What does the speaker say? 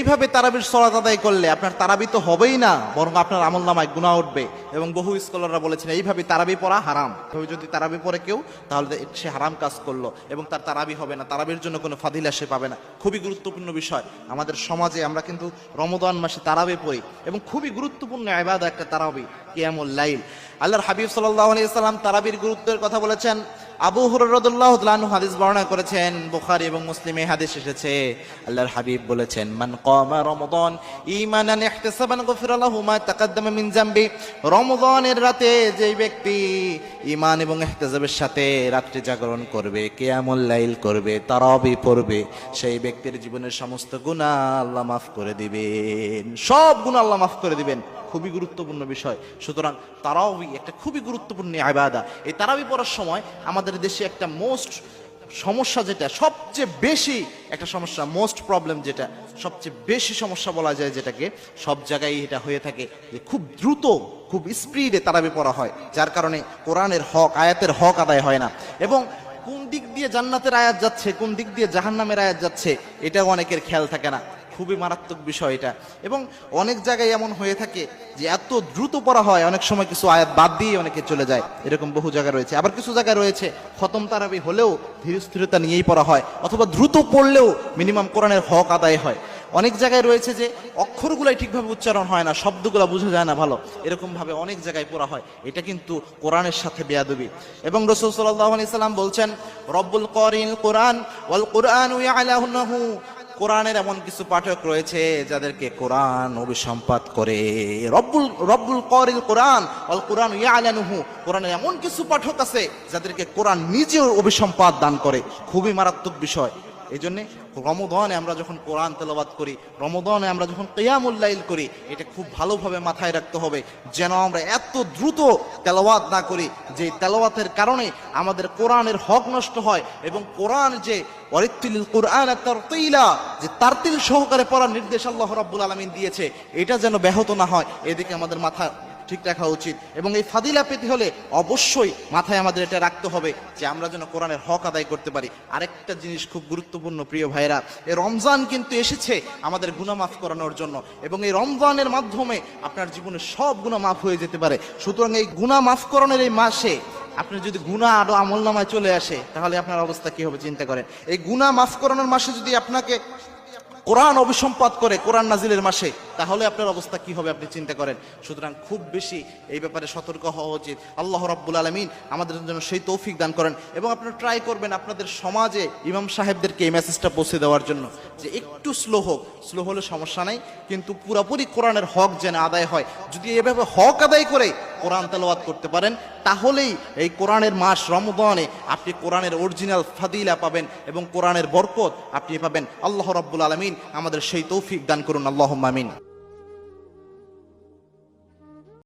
এইভাবে তারাবির সলাত আদায় করলে আপনার তারাবি তো হবেই না, বরং আপনার আমল নামায় গুণা উঠবে। এবং বহু স্কলাররা বলেছেন, এইভাবে তারাবি পড়া হারাম। এভাবে যদি তারাবি পড়ে কেউ, তাহলে সে হারাম কাজ করল এবং তার তারাবি হবে না। তারাবির জন্য কোনো ফাদিলা সে পাবে না। খুবই গুরুত্বপূর্ণ বিষয়। আমাদের সমাজে আমরা কিন্তু রমদান মাসে তারাবি পড়ি এবং খুবই গুরুত্বপূর্ণ আবাদ একটা তারাবি, কিয়ামুল লাইল। আল্লাহর হাবিব সাল্লাহ আলাইসাল্লাম তারাবির গুরুত্বের কথা বলেছেন আবু হুররদুল্লাহ হাদিস বর্ণনা করেছেন, বুখারী এবং মুসলিমে হাদিস এসেছে। আল্লাহর হাবিব বলেছেন, মান কামা রমাদান ঈমানান ইহতিসাবান গফিরা মা তাকাদ্দামা মিন জামবি। রমজানের রাতে যেই ব্যক্তি ঈমান এবং ইহতিসাবের সাথে রাত্রি জাগরণ করবে, কিয়ামুল লাইল করবে, তারাবি পড়বে, সেই ব্যক্তির জীবনের সমস্ত গুনাহ আল্লাহ মাফ করে দিবেন। সব গুনাহ আল্লাহ মাফ করে দিবেন। খুবই গুরুত্বপূর্ণ বিষয়। সুতরাং তারাবি একটা খুবই গুরুত্বপূর্ণ আবাদা এই তারাবি পড়ার সময় আমাদের দেশে একটা মোস্ট সমস্যা যেটা, সবচেয়ে বেশি একটা সমস্যা, মোস্ট প্রবলেম যেটা, সবচেয়ে বেশি সমস্যা বলা যায় যেটাকে, সব জায়গায় এটা হয়ে থাকে যে খুব দ্রুত, খুব স্পিডে তারাবি পড়া হয়, যার কারণে কোরআনের হক, আয়াতের হক আদায় হয় না। এবং কোন দিক দিয়ে জান্নাতের আয়াত যাচ্ছে, কোন দিক দিয়ে জাহান্নামের আয়াত যাচ্ছে, এটাও অনেকের খেয়াল থাকে না। খুবই মারাত্মক বিষয় এটা। এবং অনেক জায়গায় এমন হয়ে থাকে যে এত দ্রুত পড়া হয়, অনেক সময় কিছু আয়াত বাদ দিয়ে অনেকে চলে যায়। এরকম বহু জায়গায় রয়েছে। আবার কিছু জায়গায় রয়েছে, খতম তারাবি হলেও ধীর স্থিরতা নিয়েই পড়া হয়, অথবা দ্রুত পড়লেও মিনিমাম কোরআনের হক আদায় হয়। অনেক জায়গায় রয়েছে যে অক্ষরগুলাই ঠিকভাবে উচ্চারণ হয় না, শব্দগুলো বোঝা যায় না ভালো। এরকমভাবে অনেক জায়গায় পড়া হয়। এটা কিন্তু কোরআনের সাথে বেয়াদবি। এবং রসুল সাল্লাহ আলি সাল্লাম বলছেন, রব্বুল করিন কোরআন, ওয়াল কোরআন কোরআনের এমন কিছু পাঠক রয়েছে যাদেরকে কোরআন অভিসম্পাদ করে। রব্বুল রব্বুল করিল কোরআন অল কোরআন ইয়ালানুহু কোরআনের এমন কিছু পাঠক আছে যাদেরকে কোরআন নিজেও অভিসম্পাদ দান করে। খুবই মারাত্মক বিষয়। এই জন্যে রমদনে আমরা যখন কোরআন তেলাবাদ করি, রমদনে আমরা যখন কেয়ামুল্লাইল করি, এটা খুব ভালোভাবে মাথায় রাখতে হবে যেন আমরা এত দ্রুত তেলাওয়াত না করি যে তেলাওয়াতের কারণে আমাদের কোরআনের হক নষ্ট হয় এবং কোরআন যে অরিত্তিল কোরআন তারতিলা, যে তারতিল সহকারে পড়ার নির্দেশ আল্লাহ রাব্বুল আলামিন দিয়েছে, এটা যেন ব্যাহত না হয়। এদিকে আমাদের মাথা ঠিক রাখা উচিত। এবং এই ফাদিলা পেতে হলে অবশ্যই মাথায় আমাদের এটা রাখতে হবে যে আমরা যেন কোরআনের হক আদায় করতে পারি। আরেকটা জিনিস খুব গুরুত্বপূর্ণ, প্রিয় ভাইরা এই রমজান কিন্তু এসেছে আমাদের গুনাহ মাফ করানোর জন্য এবং এই রমজানের মাধ্যমে আপনার জীবনে সব গুনাহ মাফ হয়ে যেতে পারে। সুতরাং এই গুনাহ মাফ করানোর এই মাসে আপনি যদি গুনাহ আরও আমল নামায় চলে আসে, তাহলে আপনার অবস্থা কি হবে চিন্তা করেন। এই গুনাহ মাফ করানোর মাসে যদি আপনাকে কোরআন অভিসম্পাদ করে কোরআন নাজিলের মাসে, তাহলে আপনার অবস্থা কি হবে আপনি চিন্তা করেন। সুতরাং খুব বেশি এই ব্যাপারে সতর্ক হওয়া উচিত। আল্লাহ রাব্বুল আলমিন আমাদের জন্য সেই তৌফিক দান করেন এবং আপনারা ট্রাই করবেন আপনাদের সমাজে ইমাম সাহেবদেরকে এই মেসেজটা পৌঁছে দেওয়ার জন্য যে একটু স্লো হোক। স্লো হলে সমস্যা নাই, কিন্তু পুরাপুরি কোরআনের হক যেন আদায় হয়। যদি এভাবে হক আদায় করে কোরআন তেলাওয়াত করতে পারেন, তাহলেই এই কোরআনের মাস রমদানে আপনি কোরআনের অরিজিনাল ফাদিলা পাবেন এবং কোরআনের বরকত আপনি পাবেন। আল্লাহ রব্বুল আলমিন আমাদের সেই তৌফিক দান করুন। আল্লাহ মামিন